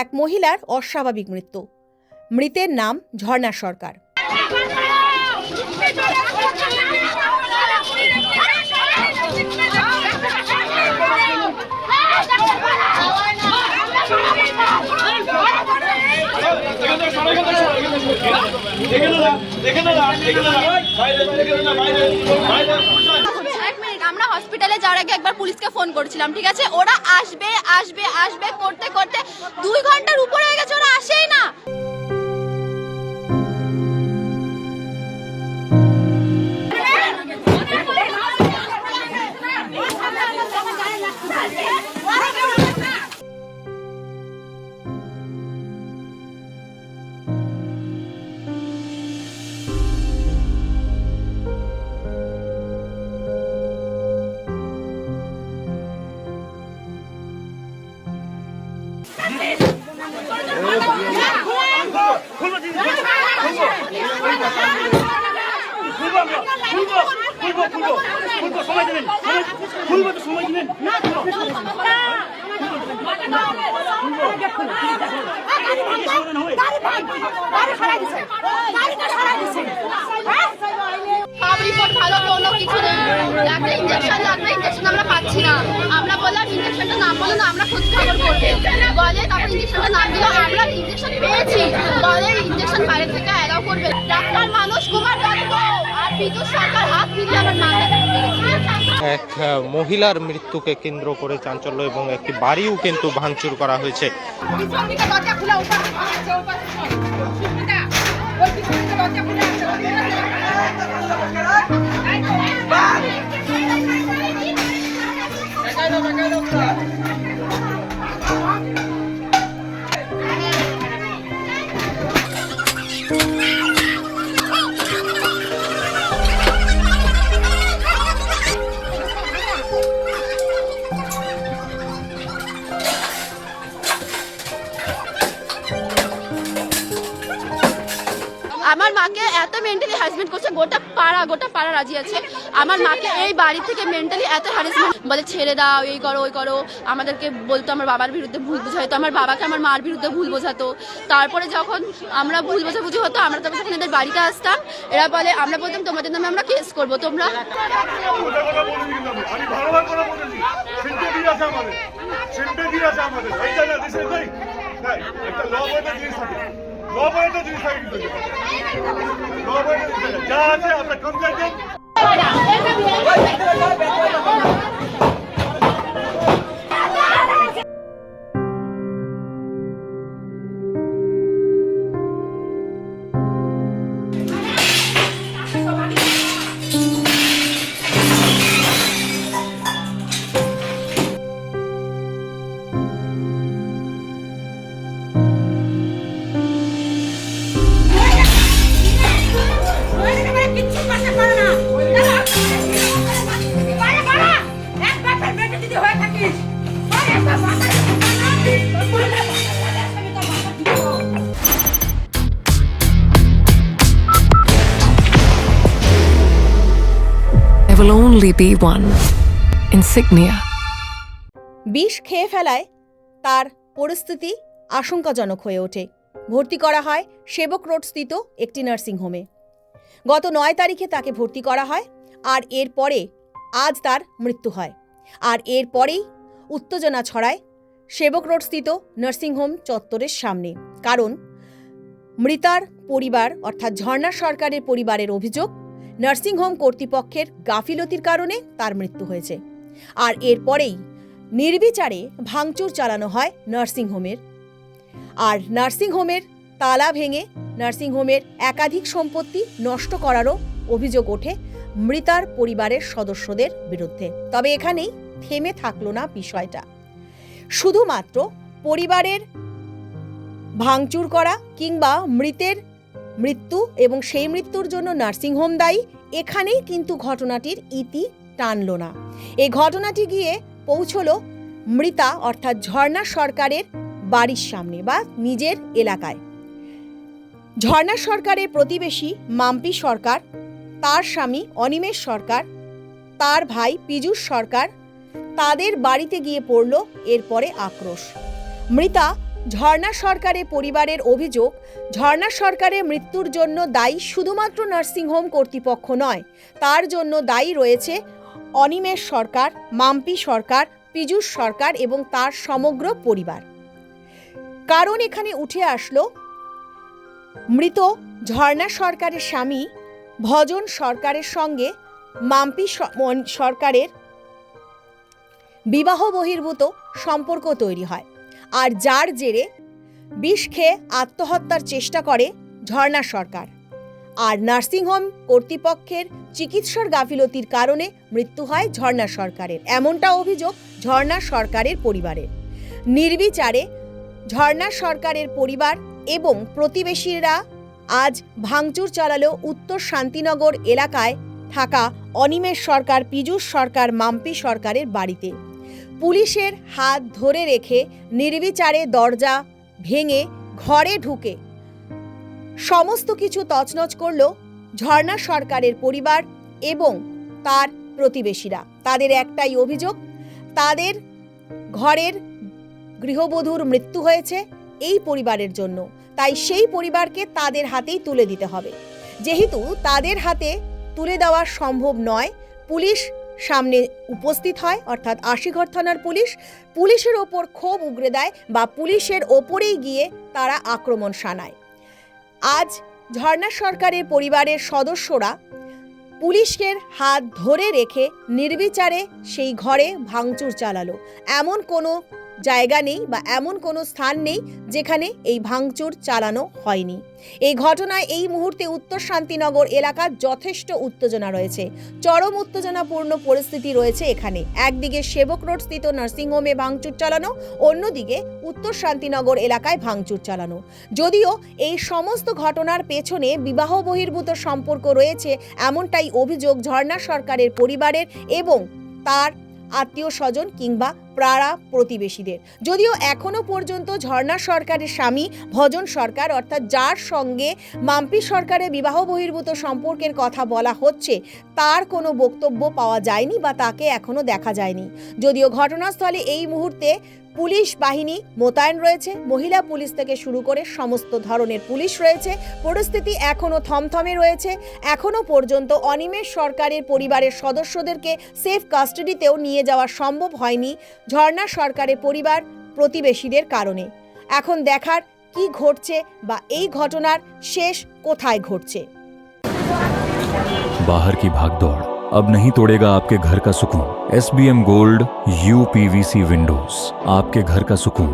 এক মহিলার অস্বাভাবিক মৃত্যু। মৃতের নাম ঝর্ণা সরকার। এক মিনিট আমরা হসপিটালে যাওয়ার আগে একবার পুলিশকে ফোন করেছিলাম, ঠিক আছে? ওরা আসবে আসবে আসবে, করতে করতে দুই ঘণ্টার উপরে হয়ে গেছে, ওরা আসেই না। সব রিপোর্ট ভালো কোনো কিছু নেই লাগবে ইঞ্জেকশন লাগবে ইঞ্জেকশন আমরা পাচ্ছি না ইঞ্জেকশনটা নাম বলো না আমরা খোঁজ খবর করবে বলে তারপর ইঞ্জেকশনটা নাম দিল আমরা ইঞ্জেকশন পেয়েছি বলে ইঞ্জেকশন বাইরে থেকে অ্যালাউ করবে ডাক্তার মানুষ কুমার দত্ত আর বিদ্যুৎ সরকার হাত মিলিয়ে আমার মাকে এক মহিলার মৃত্যুকে কেন্দ্র করে চাঞ্চল্য এবং একটি বাড়িও কিন্তু ভাঙচুর করা হয়েছে দরজা খোলা Kailan na kailan pa? গোটা পাড়া রাজি আছে। আমার মাকে এই বাড়ি থেকে মেন্টালি এত হ্যারাসমেন্ট বলে, ছেড়ে দাও, এই করো, ওই করো। আমাদেরকে বলতো, আমার বাবার বিরুদ্ধে ভুল বোঝাইতো, আমার বাবাকে আমার মার বিরুদ্ধে ভুল বোঝাতো। তারপরে যখন আমরা ভুল বোঝাবুঝি হতো, আমরা তখন যখন এদের বাড়িতে আসতাম, এরা বলে, আমরা বলতাম, তোমাদের নামে আমরা কেস করব, তোমরা? বইতে জিনিস থাকে। জিনিস থাকে কিন্তু ল বইতে জিনিস থাকে যা আছে আমরা complain only be one. Insignia. বিষ খেয়ে ফেলায় তার পরিস্থিতি আশঙ্কাজনক হয়ে ওঠে। ভর্তি করা হয় সেবক রোড স্থিত একটি নার্সিংহোমে গত নয় তারিখে তাকে ভর্তি করা হয় আর এরপরে আজ তার মৃত্যু হয়। আর এরপরেই উত্তেজনা ছড়ায় সেবক রোড স্থিত নার্সিংহোম চত্বরের সামনে। কারণ মৃতার পরিবার অর্থাৎ ঝর্ণা সরকারের পরিবারের অভিযোগ নার্সিংহোম কর্তৃপক্ষের গাফিলতির কারণে তার মৃত্যু হয়েছে। আর এরপরেই নির্বিচারে ভাঙচুর চালানো হয় নার্সিংহোমের। আর নার্সিংহোমের তালা ভেঙে নার্সিংহোমের একাধিক সম্পত্তি নষ্ট করারও অভিযোগ ওঠে মৃতার পরিবারের সদস্যদের বিরুদ্ধে। তবে এখানেই থেমে থাকল না বিষয়টা। শুধুমাত্র পরিবারের ভাঙচুর করা কিংবা মৃতের মৃত্যু এবং সেই মৃত্যুর জন্য নার্সিংহোম দায়ী। এখানেই কিন্তু ঘটনাটির ইতি টানল না। এই ঘটনাটি গিয়ে পৌঁছলো মৃতা, অর্থাৎ ঝর্ণা সরকারের বাড়ির সামনে বা নিজের এলাকায়। ঝর্ণা সরকারের প্রতিবেশী মাম্পি সরকার, তার স্বামী অনিমেষ সরকার, তার ভাই পীযূষ সরকার, তাদের বাড়িতে গিয়ে পড়ল, এরপরে আক্রোশ। মৃতা ঝর্ণা সরকারের পরিবারের অভিযোগ, ঝর্ণা সরকারের মৃত্যুর জন্য দায়ী শুধুমাত্র নার্সিংহোম কর্তৃপক্ষ নয়, তার জন্য দায়ী রয়েছে অনিমেষ সরকার, মাম্পি সরকার, পীযূষ সরকার এবং তার সমগ্র পরিবার। কারণ এখানে উঠে আসলো, মৃত ঝর্ণা সরকারের স্বামী, ভজন সরকারের সঙ্গে মাম্পি সরকারের বিবাহ বহির্ভূত সম্পর্ক তৈরি হয়। আর যার জেরে বিষ খেয়ে আত্মহত্যার চেষ্টা করে ঝর্ণা সরকার। আর নার্সিংহোম কর্তৃপক্ষের চিকিৎসার গাফিলতির কারণে মৃত্যু হয় ঝর্ণা সরকারের। এমনটা অভিযোগ ঝর্ণা সরকারের পরিবারের। নির্বিচারে ঝর্ণা সরকারের পরিবার এবং প্রতিবেশীরা আজ ভাঙচুর চালালো উত্তর শান্তিনগর এলাকায় থাকা অনিমেষ সরকার, পীযূষ সরকার, মাম্পি সরকারের বাড়িতে পুলিশের হাত ধরে রেখে নির্বিচারে দরজা ভেঙে ঘরে ঢুকে সমস্ত কিছু তছনছ করল ঝর্ণা সরকারের পরিবার এবং তার প্রতিবেশীরা। তাদের একটাই অভিযোগ, তাদের ঘরের গৃহবধূর মৃত্যু হয়েছে এই পরিবারের জন্য। তাই সেই পরিবারকে তাদের হাতেই তুলে দিতে হবে। যেহেতু তাদের হাতে তুলে দেওয়া সম্ভব নয়, পুলিশ সামনে উপস্থিত হয়, অর্থাৎ আশিঘর থানার পুলিশ। পুলিশের ওপর ক্ষোভ উগড়ে দেয় বা পুলিশের ওপরেই গিয়ে তারা আক্রমণ শানায়। আজ ঝর্ণা সরকারের পরিবারের সদস্যরা পুলিশের হাত ধরে রেখে নির্বিচারে সেই ঘরে ভাঙচুর চালালো। এমন কোনো জায়গা নেই বা এমন কোনো স্থান নেই যেখানে এই ভাঙচুর চালানো হয়নি। এই ঘটনায় এই মুহূর্তে উত্তর শান্তিনগর এলাকার যথেষ্ট উত্তেজনা রয়েছে। চরম উত্তেজনাপূর্ণ পরিস্থিতি রয়েছে এখানে। একদিকে সেবক রোড স্থিত নার্সিংহোমে ভাঙচুর চালানো, অন্যদিকে উত্তর শান্তিনগর এলাকায় ভাঙচুর চালানো। যদিও এই সমস্ত ঘটনার পেছনে বিবাহ বহির্ভূত সম্পর্ক রয়েছে, এমনটাই অভিযোগ ঝর্ণা সরকারের পরিবারের এবং তার আত্মীয় স্বজন কিংবা প্রাড়া প্রতিবেশীদের যদিও এখনও পর্যন্ত ঝর্ণা সরকারের স্বামী ভজন সরকার, অর্থাৎ যার সঙ্গে মাম্পি সরকারের বিবাহ বহির্ভূত সম্পর্কের কথা বলা হচ্ছে, তার কোনো বক্তব্য পাওয়া যায়নি বা তাকে এখনও দেখা যায়নি। যদিও ঘটনাস্থলে এই মুহূর্তে পুলিশ বাহিনী মোতায়েন রয়েছে। মহিলা পুলিশ থেকে শুরু করে সমস্ত ধরনের পুলিশ রয়েছে। পরিস্থিতি এখনও থমথমে রয়েছে। এখনও পর্যন্ত অনিমেষ সরকারের পরিবারের সদস্যদেরকে সেফ কাস্টাডিতেও নিয়ে যাওয়া সম্ভব হয়নি ঝর্ণা সরকারের পরিবার প্রতিবেশীদের কারণে। এখন দেখার কি ঘটছে বা এই ঘটনার শেষ কোথায় ঘটছে। বাহার কি ভাগদৌড়? अब नहीं तोड़ेगा आपके घर का सुकून S B M gold U P V C windows आपके घर का सुकून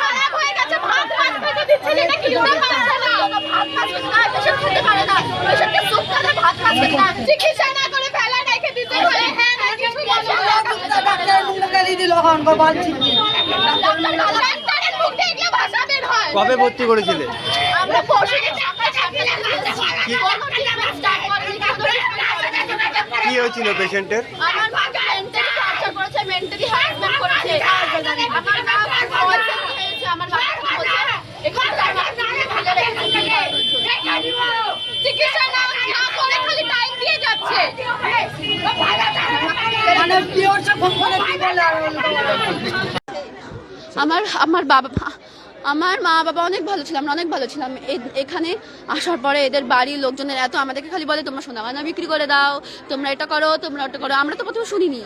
খারাপ হয়ে গেছে ভাত ভাত পেতে দিচ্ছে না এটা কিনতে পারছে না ভাত ভাত খেতে না পেশেন্ট খেতে পারে না পেশেন্টকে সুপ খাবে ভাত ভাত খেতে না চিকিৎসা না করে ফেলা রেখে দিতে হয় হ্যাঁ না কিছু বলে না ডাক্তার মুখে দিল হন বলছি ডাক্তারের মুখ দিয়ে এগুলো ভাষা বের হয় কবে ভর্তি করেছিলে আমরা পরশু দিন টাকা ছাড়তে কি হয়েছিল পেশেন্টের? আমার মেন্টালি টর্চার করেছে মেন্টালি হ্যারাসমেন্ট করেছে। আমার মা পয়সা হয়েছে আমার মা বলছে এখানে তার মাকে ফেলে রেখেছে চিকিৎসা না না করে খালি টাইম দিয়ে যাচ্ছে। মানে পিওর সব ফোন করে কি বলে আমার আমার বাবা আমার মা বাবা অনেক ভালো ছিল আমরা অনেক ভালো ছিলাম। এখানে আসার পরে এদের বাড়ির লোকজনের এত আমাদেরকে খালি বলে তোমরা সোনা গয়না বিক্রি করে দাও তোমরা এটা করো তোমরা ওটা করো। আমরা তো প্রথমে শুনিনি।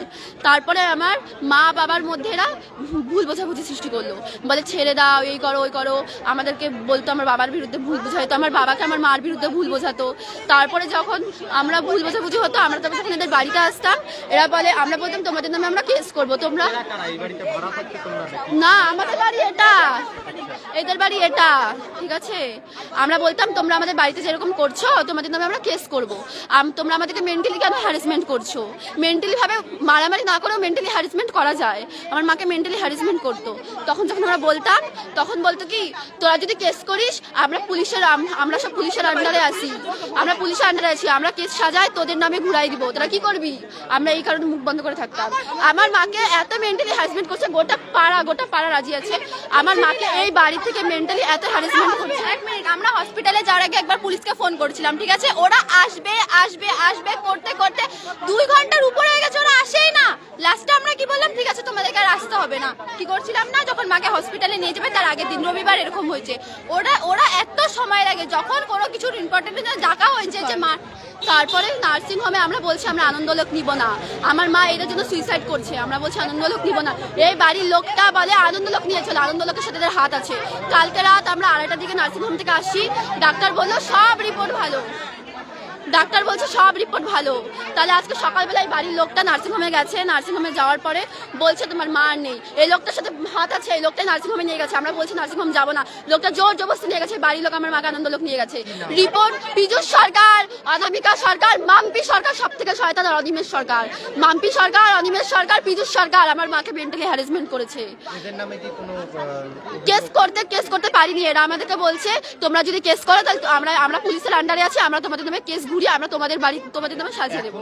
তারপরে আমার মা বাবার মধ্যে এরা ভুল বোঝাবুঝি সৃষ্টি করল। বলে ছেড়ে দাও এই করো ওই করো। আমাদেরকে বলতো আমার বাবার বিরুদ্ধে ভুল বোঝাইতো আমার বাবাকে আমার মার বিরুদ্ধে ভুল বোঝাতো। তারপরে যখন আমরা ভুল বোঝাবুঝি হতো আমরা তখন যখন এদের বাড়িতে আসতাম এরা বলে আমরা বলতাম তোমাদের নামে আমরা কেস করব তোমরা না আমাদের বাড়ি এটা। এদের বাড়ি এটা, ঠিক আছে? আমরা বলতাম, তোমরা আমাদের বাড়িতে যেরকম করছ, তোমাদের নামে আমরা কেস করব। তোমরা আমাদেরকে মেন্টালি কেন হ্যারাসমেন্ট করছ? মেন্টালি ভাবে মারামারি না করেও মেন্টালি হ্যারাসমেন্ট করা যায়। আমার মাকে মেন্টালি হ্যারাসমেন্ট করতো। তখন যখন আমরা বলতাম, তখন বলতো কি, তোরা যদি কেস করিস, আমরা পুলিশের আমরা সব পুলিশের আন্ডারে আসি আমরা পুলিশের আন্ডারে আছি। আমরা কেস সাজাই, তোদের নামে ঘুরাই দিব। তোরা কি করবি? আমরা এই কারণে মুখ বন্ধ করে থাকতাম। আমার মাকে এত মেন্টালি হ্যারাসমেন্ট করছে, গোটা পাড়া গোটা পাড়া রাজি আছে। আমার মাকে এই বাড়ি থেকে মেন্টালি এত হ্যারাসমেন্ট করছে এক মিনিট। আমরা হসপিটালে যাওয়ার আগে একবার পুলিশকে ফোন করেছিলাম ঠিক আছে? ওরা আসবে আসবে আসবে করতে করতে দুই ঘণ্টার উপরে হয়ে গেছে ওরা আসেই না। লাস্টে আমরা কি বললাম ঠিক আছে তোমাদেরকে আর আসতে হবে না। কি করছিলাম না যখন মাকে হসপিটালে নিয়ে যাবে তার আগের দিন রবিবার এরকম হয়েছে। ওরা ওরা এত সময় লাগে যখন কোনো কিছুর ইম্পর্টেন্ট ডাকা হয়েছে যে মা তারপরে নার্সিং হোমে আমরা বলছি, আমরা আনন্দলোক নিব না। আমার মা এদের জন্য সুইসাইড করছে। আমরা বলছি, আনন্দলোক নিব না। এই বাড়ির লোকটা বলে, আনন্দলোক নিয়ে চলো, আনন্দলোকের সাথে হাত আছে। কালকে রাত আমরা আড়াইটার দিকে নার্সিং হোম থেকে আসছি। ডাক্তার বলল, সব রিপোর্ট ভালো। ডাক্তার বলছে সব রিপোর্ট ভালো। তাহলে আজকে সকালবেলায় বাড়ির লোকটা নার্সিং হোমে গেছে নার্সিং হোমে যাওয়ার পরে বলছে তোমার মা নেই। এই লোকটার সাথে হাত আছে এই লোকটা নার্সিং হোমে নিয়ে গেছে। আমরা বলছি নার্সিং হোম যাব না। লোকটা জোর জবরদস্তি নিয়ে গেছে বাড়ির লোক আমার মাকে আনন্দ লোক নিয়ে গেছে। রিপোর্ট পীযুষ সরকার অনামিকা সরকার মাম্পি সরকার সব থেকে শয়তান অনিমেষ সরকার। মাম্পি সরকার অনিমেষ সরকার পীযুষ সরকার আমার মাকে মেন্টালি হ্যারাসমেন্ট করেছে। কেস করতে কেস করতে পারিনি। এরা আমাদেরকে বলছে তোমরা যদি কেস করো তাহলে আমরা আমরা পুলিশের আন্ডারে আছি আমরা তোমাদের নামে কেস ঘুরিয়ে আমরা তোমাদের বাড়ি তোমাদের নামে সাজিয়ে দেবো।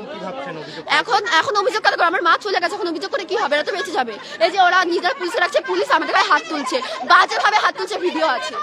এখন এখন অভিযোগ করে আমার মা চলে গেছে এখন অভিযোগ করে কি হবে? এরা তো বেঁচে যাবে। এই যে ওরা নিজেরা পুলিশে রাখছে পুলিশ আমাদের গায়ে হাত তুলছে। বাজে ভাবে হাত তুলছে ভিডিও আছে।